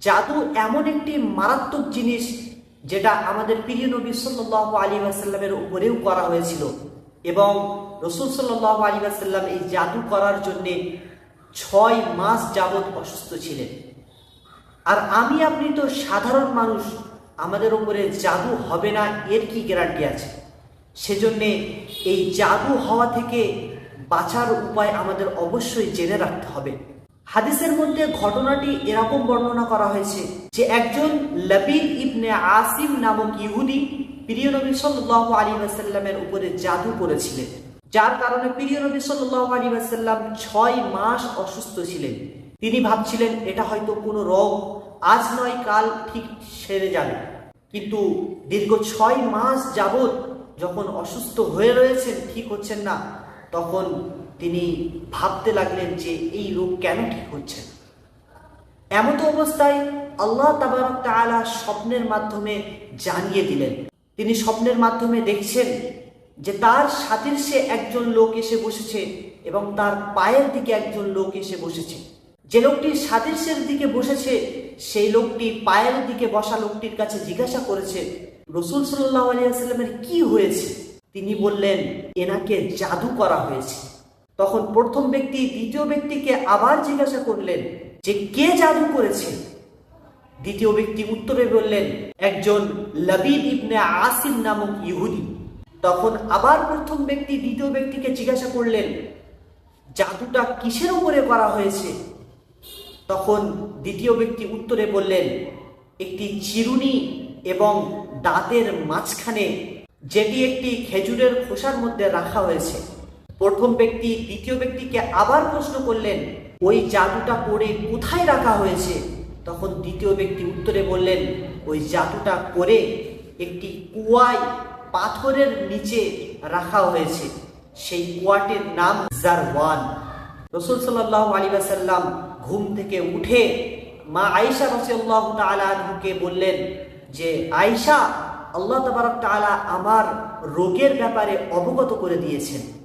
জাদু এমন একটি মারাত্মক জিনিস যেটা আমাদের প্রিয় নবী সাল্লাহ আলী আসাল্লামের উপরেও করা হয়েছিল। এবং রসুল সাল্লাহ আলী আসাল্লাম এই জাদু করার জন্যে ছয় মাস যাবৎ অসুস্থ ছিলেন। আর আমি, আপনি তো সাধারণ মানুষ, আমাদের উপরে জাদু হবে না, এর কি গ্যারান্টি আছে? সেজন্যে এই জাদু হওয়া থেকে বাঁচার উপায় আমাদের অবশ্যই জেনে রাখতে হবে। হাদিসের মধ্যে ঘটনাটি এরকম বর্ণনা করা হয়েছে যে একজন লবিদ ইবনে আসিম নামক ইহুদি প্রিয় নবী সাল্লাহ আলী আসাল্লামের উপরে জাদু করেছিলেন, যার কারণে প্রিয় নবী সাল্লাহ আলী আসাল্লাম ছয় মাস অসুস্থ ছিলেন। তিনি ভাবছিলেন, এটা হয়তো কোনো রোগ, আজ নয়, কাল ঠিক সেরে যাবে। কিন্তু দীর্ঘ ছয় মাস যাবৎ যখন অসুস্থ হয়ে রয়েছেন, ঠিক হচ্ছেন না, তখন তিনি ভাবতে লাগলেন যে এই রোগ কেন ঠিক হচ্ছে? না। এমতো অবস্থায় আল্লাহ তাবারক তাআলা স্বপ্নের মাধ্যমে জানিয়ে দিলেন। তিনি স্বপ্নের মাধ্যমে দেখছেন যে তার সাদৃশ্যে একজন লোক এসে বসেছে এবং তার পায়ের দিকে একজন লোক এসে বসেছে। যে লোকটি সাদৃশ্যের দিকে বসেছে, সেই লোকটি পায়ের দিকে বসা লোকটির কাছে জিজ্ঞাসা করেছে, রসুল সাল্লাহ আলিয়াস্লামের কি হয়েছে? তিনি বললেন, এনাকে জাদু করা হয়েছে। তখন প্রথম ব্যক্তি দ্বিতীয় ব্যক্তিকে আবার জিজ্ঞাসা করলেন যে কে জাদু করেছে? দ্বিতীয় ব্যক্তি উত্তরে বললেন, একজন লবিদ ইবনে আসিম নামক ইহুদি। তখন আবার প্রথম ব্যক্তি দ্বিতীয় ব্যক্তিকে জিজ্ঞাসা করলেন, জাদুটা কিসের উপরে করা হয়েছে? তখন দ্বিতীয় ব্যক্তি উত্তরে বললেন, একটি চিরুনি এবং দাঁতের মাঝখানে যেটি একটি খেজুরের খোসার মধ্যে রাখা হয়েছে। প্রথম ব্যক্তি, দ্বিতীয় ব্যক্তিকে আবার প্রশ্ন করলেন, ওই জাদুটা করে কোথায় রাখা হয়েছে? তখন দ্বিতীয় ব্যক্তি উত্তরে বললেন, ওই জাদুটা করে একটি কুয়ায় পাথরের নিচে রাখা হয়েছে। সেই কুয়াটির নাম জারওয়ান। রসুল সাল্লাহ আলী ঘুম থেকে উঠে মা আয়েশা রসিয়াল্লাহ তালুকে বললেন যে, আয়েশা, আল্লাহ তবারক তালা আমার রোগের ব্যাপারে অবগত করে দিয়েছেন।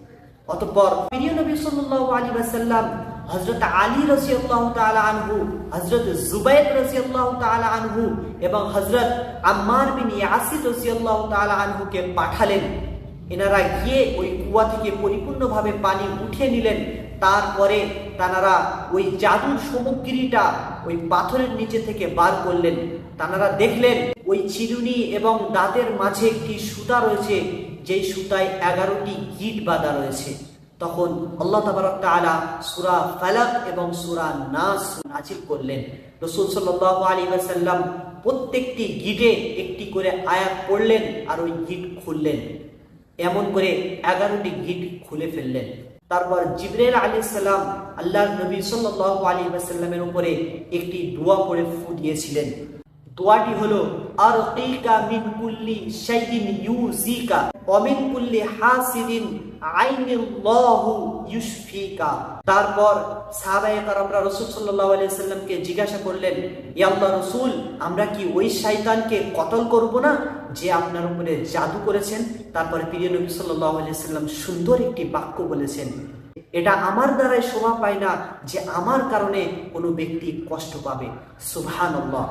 অতঃপর প্রিয় নবী সাল্লাহ আলী সাল্লাম হজরত আলী রসি তালা আনহু হজরত জুবাইর রসি তালা আনহু এবং হজরত আম্মার বিন ইয়াসির রসি তালা আনহুকে পাঠালেন। এনারা গিয়ে ওই কুয়া থেকে পরিপূর্ণভাবে পানি উঠিয়ে নিলেন তারপরে তানারা ওই জাদুর সামগ্রীটা ওই পাথরের নিচে থেকে বার করলেন। তানারা দেখলেন ওই চিরুনি এবং দাঁতের মাঝে একটি সুতা রয়েছে, যেই সুতায় এগারোটি গিট বাঁধা রয়েছে। তখন আল্লাহ তাবারক তাআলা সূরা ফালাক এবং সুরা নাস নাজিল করলেন। রাসূল সাল্লাল্লাহু আলাইহি ওয়াসাল্লাম প্রত্যেকটি গিটে একটি করে আয়াত পড়লেন আর ওই গিট খুললেন। এমন করে এগারোটি গিট খুলে ফেললেন। তারপর জিবরাইল আলী সাল্লাম আল্লাহ নবী সাল্লাল্লাহু আলাইহি ওয়াসাল্লামের উপরে একটি দোয়া পড়ে ফু দিয়েছিলেন। দোয়াটি হলো আর মিন কুল্লি শাইইন ইউজিকা। ওয়া মিন কুল্লি হাসিদিন তারপর সাহাবায়ে কারামরা রাসূল সাল্লাল্লাহু আলাইহি জিজ্ঞাসা করলেন, ইয়া আল্লাহ রাসূল, আমরা কি ওই শয়তানকে কতল করব না যে আপনার উপরে জাদু করেছেন? তারপরে প্রিয় নবী সাল্লাম সুন্দর একটি বাক্য বলেছেন, এটা আমার দ্বারাই শোভা পায় না যে আমার কারণে কোনো ব্যক্তি কষ্ট পাবে। সুবহানাল্লাহ।